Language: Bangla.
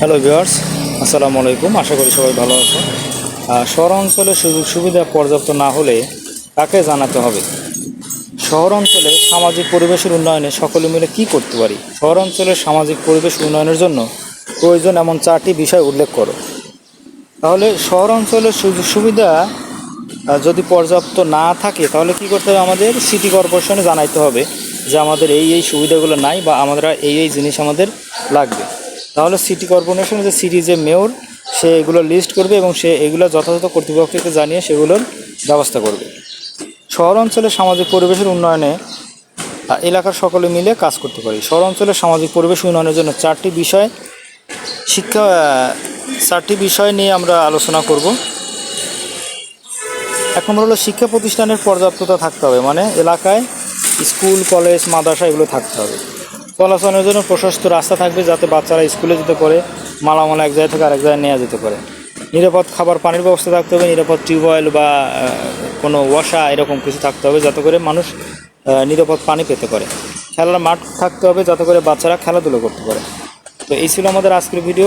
হ্যালো ভিউয়ার্স আসসালামু আলাইকুম। আশা করি সবাই ভালো আছো। শহর অঞ্চলে সুযোগ সুবিধা পর্যাপ্ত না হলে তাকে জানাতে হবে? শহর অঞ্চলে সামাজিক পরিবেশের উন্নয়নে সকলে মিলে কি করতে পারি? শহর অঞ্চলের সামাজিক পরিবেশ উন্নয়নের জন্য প্রয়োজন এমন চারটি বিষয় উল্লেখ করো। তাহলে শহর অঞ্চলের সুযোগ সুবিধা যদি পর্যাপ্ত না থাকে, তাহলে কি করতে হবে আমাদের? সিটি কর্পোরেশনে জানাইতে হবে যে আমাদের এই এই সুবিধাগুলো নাই বা আমাদের এই এই জিনিস আমাদের লাগবে। তাহলে সিটি কর্পোরেশনের যে সিটি যে মেয়র সে এগুলো লিস্ট করবে এবং সে এগুলো যথাযথ কর্তৃপক্ষকে জানিয়ে সেগুলোর ব্যবস্থা করবে। শহর অঞ্চলের সামাজিক পরিবেশের উন্নয়নে এলাকার সকলে মিলে কাজ করতে পারি। শহর অঞ্চলের সামাজিক পরিবেশ উন্নয়নের জন্য চারটি বিষয়, শিক্ষা চারটি বিষয় নিয়ে আমরা আলোচনা করব। এক নম্বর হলো শিক্ষা প্রতিষ্ঠানের পর্যাপ্ততা থাকতে হবে মানে এলাকায় স্কুল, কলেজ, মাদ্রাসা এগুলো থাকতে হবে। চলাচলের জন্য প্রশস্ত রাস্তা থাকবে যাতে বাচ্চারা স্কুলে যেতে পারে, মালামালা এক জায়গা থেকে আরেক জায়গায় নেওয়া যেতে পারে। নিরাপদ খাবার, পানির ব্যবস্থা থাকতে হবে, নিরাপদ টিউবওয়েল বা কোনো ওয়াশা এরকম কিছু থাকতে হবে যাতে করে মানুষ নিরাপদ পানি পেতে পারে। খেলার মাঠ থাকতে হবে যাতে করে বাচ্চারা খেলাধুলো করতে পারে। তো এই ছিল আমাদের আজকের ভিডিও।